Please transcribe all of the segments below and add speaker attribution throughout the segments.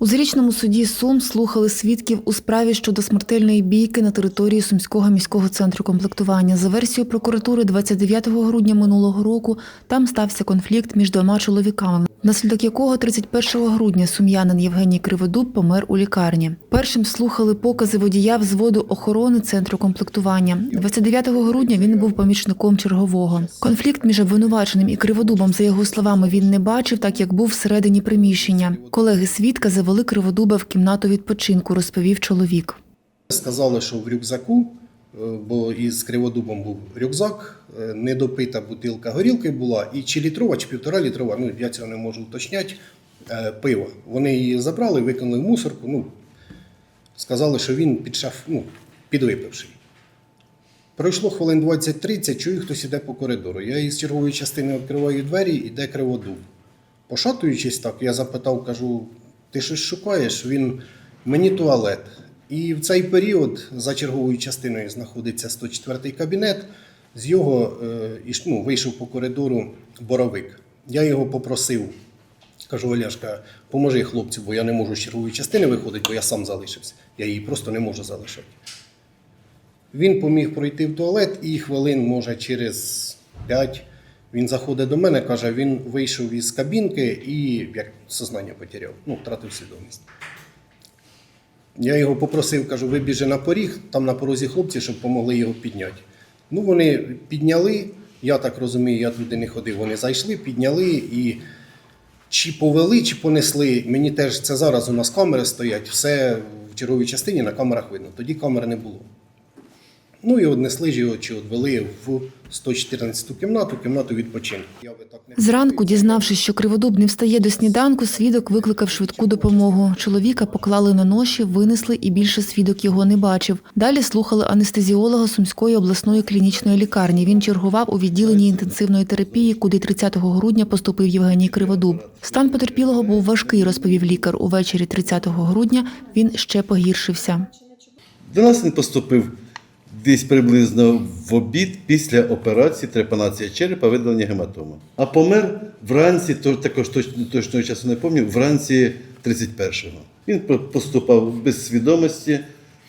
Speaker 1: У зрічному суді Сум слухали свідків у справі щодо смертельної бійки на території Сумського міського центру комплектування. За версією прокуратури, 29 грудня минулого року там стався конфлікт між двома чоловіками, внаслідок якого 31 грудня сум'янин Євгеній Криводуб помер у лікарні. Першим слухали покази водія взводу охорони центру комплектування. 29 грудня він був помічником чергового. Конфлікт між обвинуваченим і Криводубом, за його словами, він не бачив, так як був всередині приміщення. Колеги свідка завели Криводуба в кімнату відпочинку, розповів чоловік.
Speaker 2: Сказали, що в рюкзаку, бо із криводубом був рюкзак, е, недопита бутилка горілки була, і чи літрова, чи півтора літрова, ну я цього не можу уточняти, е, пиво. Вони її забрали, викинули в мусорку. Ну, сказали, що він під шаф, ну, підвипивший. Пройшло хвилин 20-30, чую, хтось іде по коридору. Я із чергової частини відкриваю двері, іде криводуб. Пошатуючись так, я запитав, кажу, ти щось шукаєш? Він мені туалет. І в цей період за черговою частиною знаходиться 104-й кабінет. З його е, ну, вийшов по коридору боровик. Я його попросив, кажу, Оляшка, поможи хлопцю, бо я не можу з чергової частини виходити, бо я сам залишився. Я її просто не можу залишати. Він поміг пройти в туалет і хвилин, може, через 5 він заходить до мене, каже, він вийшов із кабінки і як сознання потеряв, ну, втратив свідомість. Я його попросив, кажу, вибіжи на поріг, там на порозі хлопці, щоб допомогли його підняти. Ну, вони підняли, я так розумію, я туди не ходив. Вони зайшли, підняли і чи повели, чи понесли. Мені теж це зараз у нас камери стоять, все в черговій частині на камерах видно. Тоді камер не було. Ну і однесли ж його чи відвели в 114 кімнату, кімнату відпочинку. Я би так не
Speaker 1: Зранку, дізнавшись, що Криводуб не встає до сніданку, свідок викликав швидку допомогу. Чоловіка поклали на ноші, винесли, і більше свідок його не бачив. Далі слухали анестезіолога Сумської обласної клінічної лікарні. Він чергував у відділенні інтенсивної терапії, куди 30 грудня поступив Євгеній Криводуб. Стан потерпілого був важкий, розповів лікар. Увечері 30 грудня він ще погіршився.
Speaker 3: До нас він поступив десь приблизно в обід після операції трепанація черепа, видалення гематоми. А помер вранці, то також точно, точного часу не пам'ятаю, вранці 31-го. Він поступав без свідомості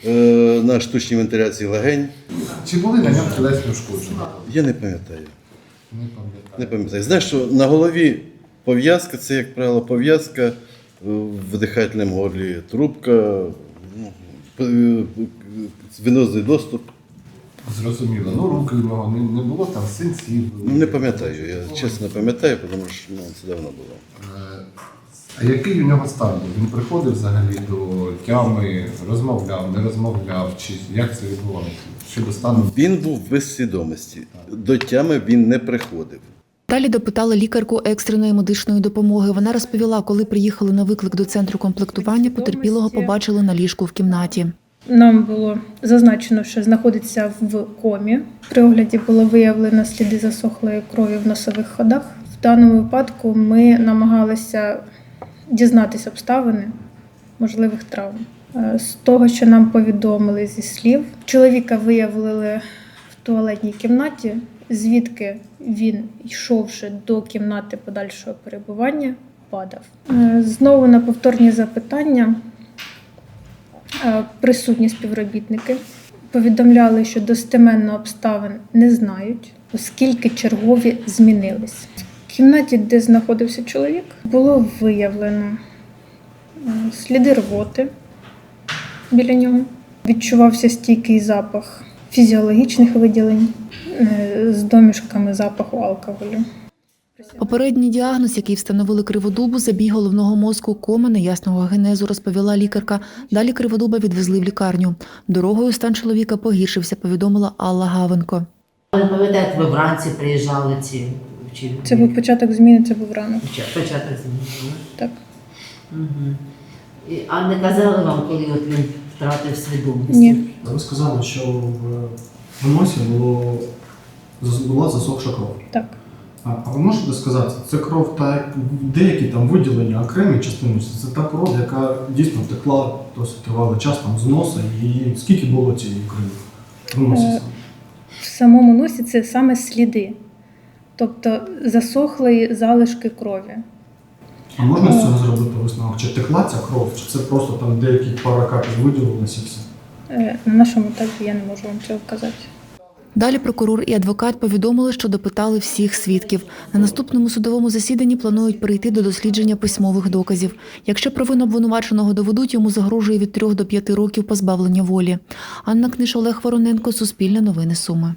Speaker 3: е, на штучній вентиляції легень.
Speaker 4: Чи були на ньому тілесні ушкодження?
Speaker 3: Я не пам'ятаю.
Speaker 4: Не пам'ятаю.
Speaker 3: Не пам'ятаю. Знаєш, що на голові пов'язка, це, як правило, пов'язка е, в дихательному горлі, трубка, ну, е, венозний доступ.
Speaker 4: Зрозуміло. Ну, руки у нього не, не було там синців.
Speaker 3: Ну, не пам'ятаю, я чесно не пам'ятаю, тому що ну, це давно було.
Speaker 4: Е, А який у нього стан був? Він приходив взагалі до тями, розмовляв, не розмовляв, чи як це відбувалося? Щодо стану
Speaker 3: Він був без свідомості. До тями він не приходив.
Speaker 1: Далі допитали лікарку екстреної медичної допомоги. Вона розповіла, коли приїхали на виклик до центру комплектування, потерпілого побачили на ліжку в кімнаті.
Speaker 5: Нам було зазначено, що знаходиться в комі. При огляді було виявлено сліди засохлої крові в носових ходах. В даному випадку ми намагалися дізнатися обставини можливих травм. Е, З того, що нам повідомили зі слів, чоловіка виявили в туалетній кімнаті, звідки він, йшовши до кімнати подальшого перебування, падав. Е, Знову на повторні запитання присутні співробітники повідомляли, що достеменно обставин не знають, оскільки чергові змінились. В кімнаті, де знаходився чоловік, було виявлено е, сліди рвоти біля нього. Відчувався стійкий запах фізіологічних виділень е, з домішками запаху алкоголю.
Speaker 1: Попередній діагноз, який встановили криводубу, забій головного мозку, кома неясного генезу, розповіла лікарка. Далі криводуба відвезли в лікарню. Дорогою стан чоловіка погіршився, повідомила Алла Гавенко.
Speaker 6: Ви пам'ятаєте, ви вранці приїжджали ці чи
Speaker 5: Це був початок зміни, це був ранок.
Speaker 6: Початок зміни.
Speaker 5: Так.
Speaker 6: Угу. І, а не казали вам, коли от він втратив свідомість?
Speaker 5: Ні.
Speaker 7: Ви сказали, що в, носі було, була засохша кров.
Speaker 5: Так.
Speaker 7: А, ви можете сказати, це кров та деякі там виділення, окремі частини, це та кров, яка дійсно текла досить тривалий час там з носа, і скільки було цієї крові в носі?
Speaker 5: Е. В самому носі це саме сліди, тобто засохли залишки крові.
Speaker 7: А можна з цього зробити висновок? Чи текла ця кров, чи це просто там деякі пара капель виділилися і все?
Speaker 5: Е, На нашому етапі я не можу вам цього вказати.
Speaker 1: Далі прокурор і адвокат повідомили, що допитали всіх свідків. На наступному судовому засіданні планують перейти до дослідження письмових доказів. Якщо провину обвинуваченого доведуть, йому загрожує від 3 до 5 років позбавлення волі. Анна Книш, Олег Вороненко, Суспільне новини Суми.